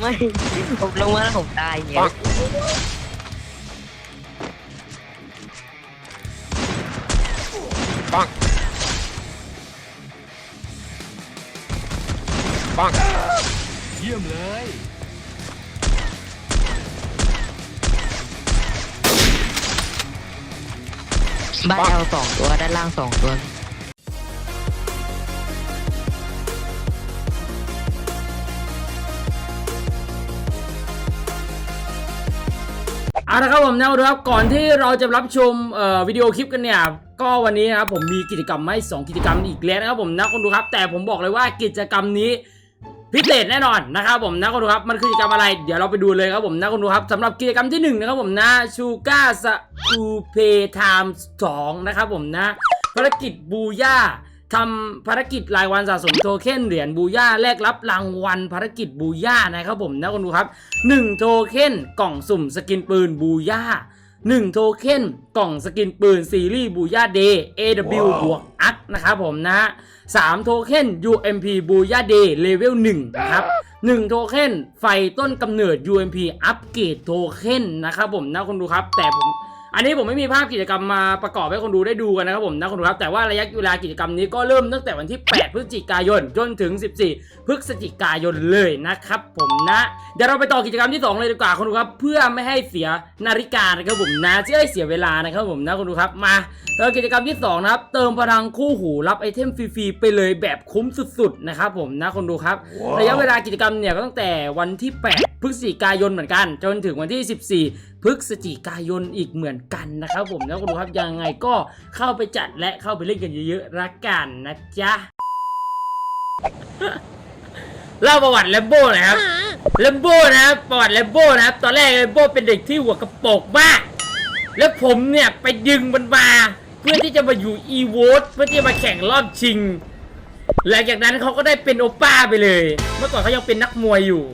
ไม่ผมลงมาแล้วผมตายอย่างเงี้ยปังปังเยี่ยมเลยบ้านเอาสองตัวด้านล่างสองตัว ละครับผมนะดูครับก่อนที่เราจะรับชมเอ่อวิดีโอคลิปกันเนี่ยก็วันนี้นะครับผมมีกิจกรรมมาให้สองกิจกรรมอีกแล้วนะครับผมนะคนดูครับ แต่ผมบอกเลยว่ากิจกรรมนี้พิเศษแน่นอนนะครับผมนะคนดูครับมันคือกิจกรรมอะไร เดี๋ยวเราไปดูเลยครับผมนะคนดูครับสำหรับกิจกรรมที่หนึ่งนะครับผมนะชูก้าสกูเพไทม์สองนะครับผมนะภารกิจบูย่า ทำภารกิจรายวันสะสมโทเค็นเหรียญบูย่าแลกรับรางวัลภารกิจบูย่านะครับผมนะคนดูครับ 1 โทเค็นกล่องสุ่มสกินปืนบูย่า1 โทเค็นกล่องสกินปืนซีรีส์บูย่าเดย์ AW บวกอักนะครับผมนะฮะ3โทเค็น UMP บูย่าเดย์เลเวล1นะครับ1 โทเค็นไฟต้นกำเนิด UMP อัปเกรดโทเค็นนะครับผมนะคนดูครับ แต่ผม อันนี้ผมไม่มีภาพกิจกรรมมาประกอบให้คนดูได้ดูกันนะครับผมนะคนดูครับแต่ว่าระยะเวลากิจกรรมนี้ก็เริ่มตั้งแต่วันที่ 8 พฤศจิกายนจนถึง 14 พฤศจิกายนเลยนะครับผมนะเดี๋ยวเราไปต่อกิจกรรมที่ 2 เลยดีกว่าคนดูครับเพื่อไม่ให้เสียนาฬิกานะครับผมนะจะให้เสียเวลานะครับผมนะคนดูครับมาเริ่มกิจกรรมที่2นะครับเติมพลังคู่หูรับไอเทมฟรีๆไปเลยแบบคุ้มสุดๆนะครับผมนะคนดูครับระยะเวลากิจกรรมเนี่ยก็ตั้งแต่วันที่ 8 พฤศจิกายนเหมือนกัน จนถึงวันที่ 14พฤศจิกายนอีกเหมือนกันนะครับผมนะคุณผู้ครับยังไงก็เข้าไปจัดและเข้าไปเล่นกันเยอะๆละกันนะจ๊ะเล่าประวัติแลมโบ้หน่อยครับแลมโบ้นะครับประวัติแลมโบ้นะครับ ตอนแรกแลมโบ้เป็นเด็กที่หัวกระโปกมาก แล้วผมเนี่ยไปดึงมันมาเพื่อที่จะมาอยู่อีโวตเพื่อที่จะมาแข่งรอบชิง หลังจากนั้นเขาก็ได้เป็นโอป้าไปเลย เมื่อก่อนเขายังเป็นนักมวยอยู่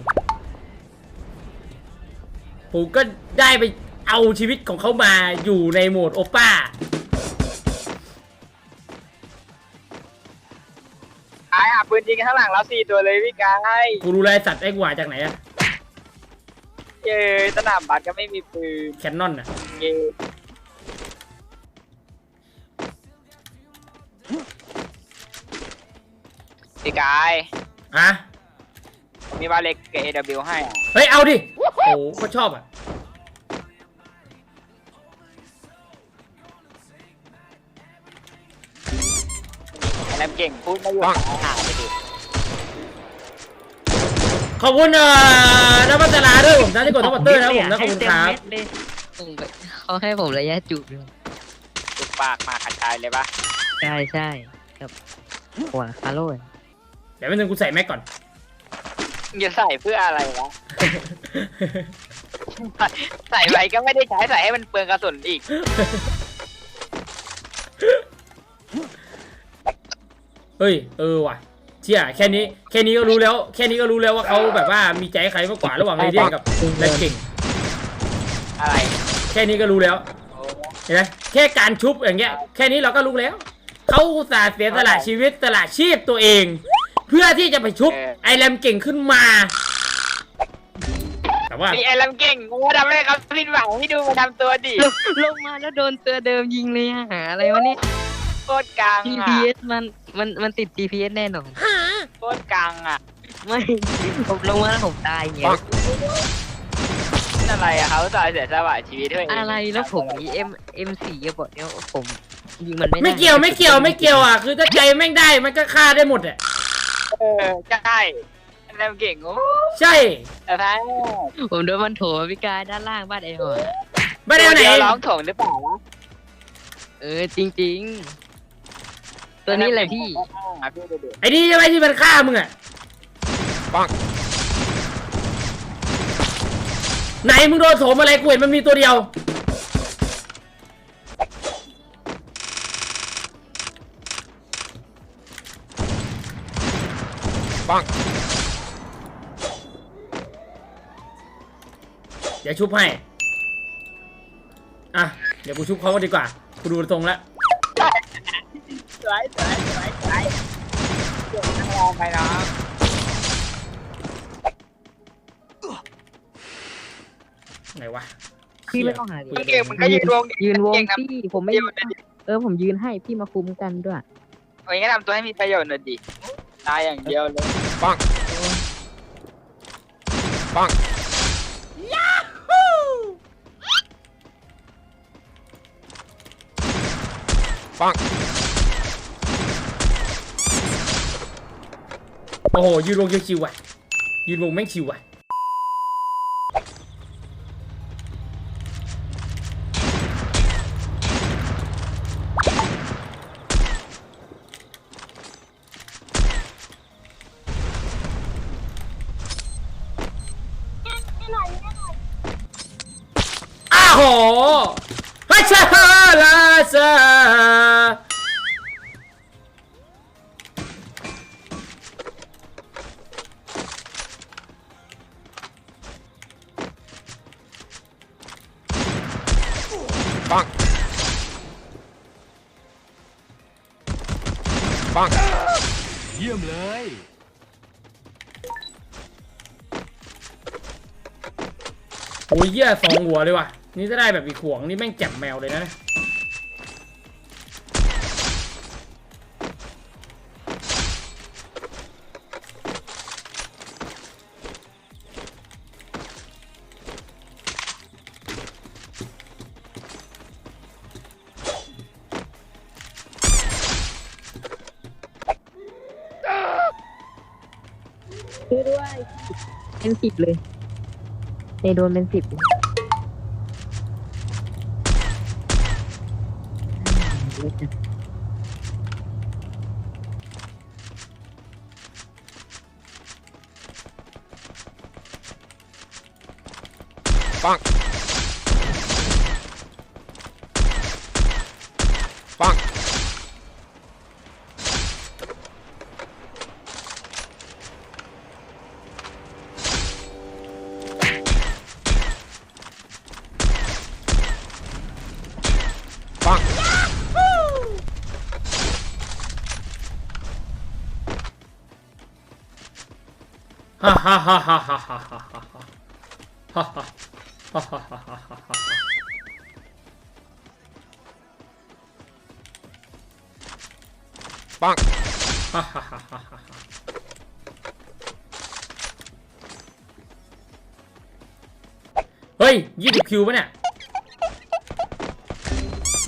ผมก็ได้ไปเอาชีวิตของเขามาอยู่ในโหมดโอป้ากายอะปืนยิงข้างหลังเราสี่ตัวเลยพี่กายกูรู้เลยสัตว์ไอ้กว่าจากไหนอะเย้ยสนามบัตรก็ไม่มีปืนแคนนอนอะเย้พี่กาย ฮะ ผมมีบาเล็กกับ AW ให้อะเฮ้ย เอาดิ โอ้โหเขาชอบอะไอ้น้ำเก่งพูดไม่หยุดหาไปดิขอบคุณเอ่อนักพัฒนาด้วยผมนะที่กดทัพเตอร์นะครับผมนะขอบคุณครับให้เต็มเม็ดเลยผมไปเขาให้ผมระยะจุดด้วยจุกปากมาขัดใจเลยปะใช่ใช่กับหัวคาร์โร่เดี๋ยวเป็นงกูใส่แม็กก่อนมึง จะใส่เพื่ออะไรวะ ใส่ไปก็ไม่ได้ใช้ใส่ให้มันเปลืองกระสุนอีก เฮ้ย เออว่ะเชี่ยแค่นี้ แค่นี้ก็รู้แล้ว แค่นี้ก็รู้แล้วว่าเขาแบบว่ามีใจใครมากกว่าระหว่างเรเดียนกับแรงเก่ง อะไรแค่นี้ก็รู้แล้วโอ้เห็นไหมแค่การชุบอย่างเงี้ย แค่นี้เราก็รู้แล้ว เขาอุตส่าห์เสียสละชีวิตสละชีพตัวเองเพื่อที่จะไปชุบไอแรมเก่งขึ้นมา แต่ว่านี่ไอ้ลำเก่งกูทำอะไรครับสิ้นหวังที่ดูมันทำตัวดิลงลงมาแล้วโดนตัวเดิมยิงเลยอะหาอะไรวะเนี่ย โคตรกลางอะ GPS มันมันมันติด GPS แน่นอน โคตรกลางอะไม่ ผมลงมาแล้วผมตายอย่างเงี้ย นั่นอะไรอะเขาตายเสียสละชีวิตด้วยอะไรแล้วผมมี M M4 กระบอกเนี้ยผมยิงมันไม่ได้ไม่เกี่ยวไม่เกี่ยวไม่เกี่ยวอะคือถ้าใจแม่งได้มันก็ฆ่าได้หมดอะ เออใช่ลำเก่งโอ้ใช่แต่ท้ายผมโดนมันโถพิการด้านล่างบ้านไอ้หัวไม่ได้เอาไหนเดี๋ยวร้องโถงหรือเปล่าวะเออจริง ๆ ตัวนี้แหละพี่อะพี่ดูดิไอ้นี่ใช่ไหมที่มันฆ่ามึงอะปังไหนมึงโดนโถมอะไรกูเห็นมันมีตัวเดียว เดี๋ยวชุบให้ อะ เดี๋ยวกูชุบเขาก็ดีกว่า กูดูตรงแล้วสวยสวยสวยสวยเดี๋ยวนั่งรอไปเนาะไหนวะพี่ไม่ต้องหาดิมึงเก่งมึงก็ยืนวงดิยืนวงเก่งนะพี่ผมไม่ยืนวงดิเออผมยืนให้พี่มาคุมกันด้วยโอ้ยงั้นทำตัวให้มีประโยชน์หน่อยดิตายอย่างเดียวเลย ปังโอ้โหยืนวงชิวๆว่ะยืนวงแม่งชิวว่ะอ้าวโหฮัชชาลาซา ปังโอ้ยเหี้ยสองหัวเลยว่ะ นี่ถ้าได้แบบอีกขวงนี่แม่งแจ่มแมวเลยนะ ช่วยด้วย เป็นสิบเลยเตโดนเป็นสิบปังปังปัง ฮ่าฮ่าฮ่าฮ่าฮ่าฮ่าฮ่าฮ่าฮ่าฮ่าฮ่าฮ่าฮ่าฮ่าฮ่าฮ่าปังฮ่าฮ่าฮ่าฮ่าฮ่าฮ่าเฮ้ยยี่สิบคิวปะเนี่ย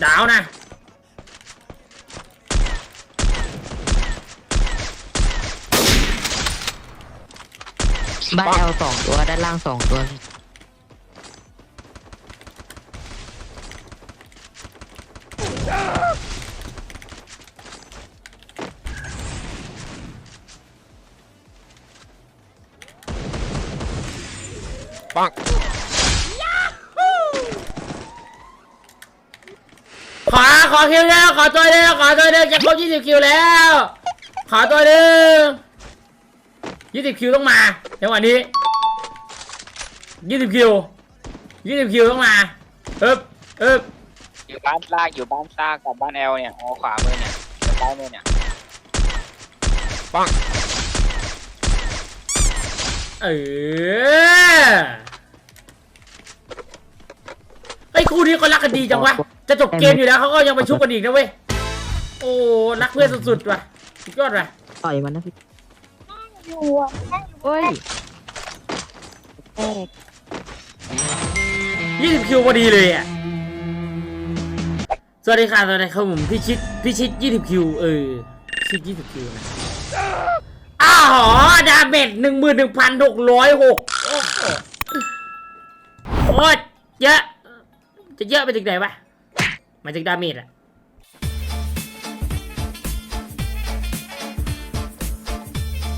ดาวนะ บ้านเอลสองตัวด้านล่างสองตัว ปังขอขอคิวแล้ว ขอตัวเดียวขอตัวเดียวจะครบยี่สิบคิวแล้ว ขอตัวหนึ่งยี่สิบคิวต้องมา จังหวะนี้ยี่สิบคิวยี่สิบคิวต้องมาเอ๊บเอ๊บอยู่บ้านซากอยู่บ้านซากกับบ้านแอลเนี่ยอ๋อขวามือเนี่ยซ้ายมือเนี่ยปังเออไอ้ยคู่นี้ก็รักกันดีจังวะจะจบเกมอยู่แล้วเขาก็ยังไปชุบกันอีกนะเว้ยโอ้รักเพื่อนสุดๆว่ะสุดยอดว่ะต่อยมันนะพี่ โอ้ยแตกยี่สิบคิวพอดีเลยอะ สวัสดีค่ะสวัสดีครับผมพี่ชิดพี่ชิดยี่สิบคิวเออพี่ชิดยี่สิบคิวนะอ้าวหอดาเมจหนึ่งหมื่นหนึ่งพันหกร้อยหกโคตรเยอะ จะเยอะไปถึงไหนวะหมายถึงดาเมจอะ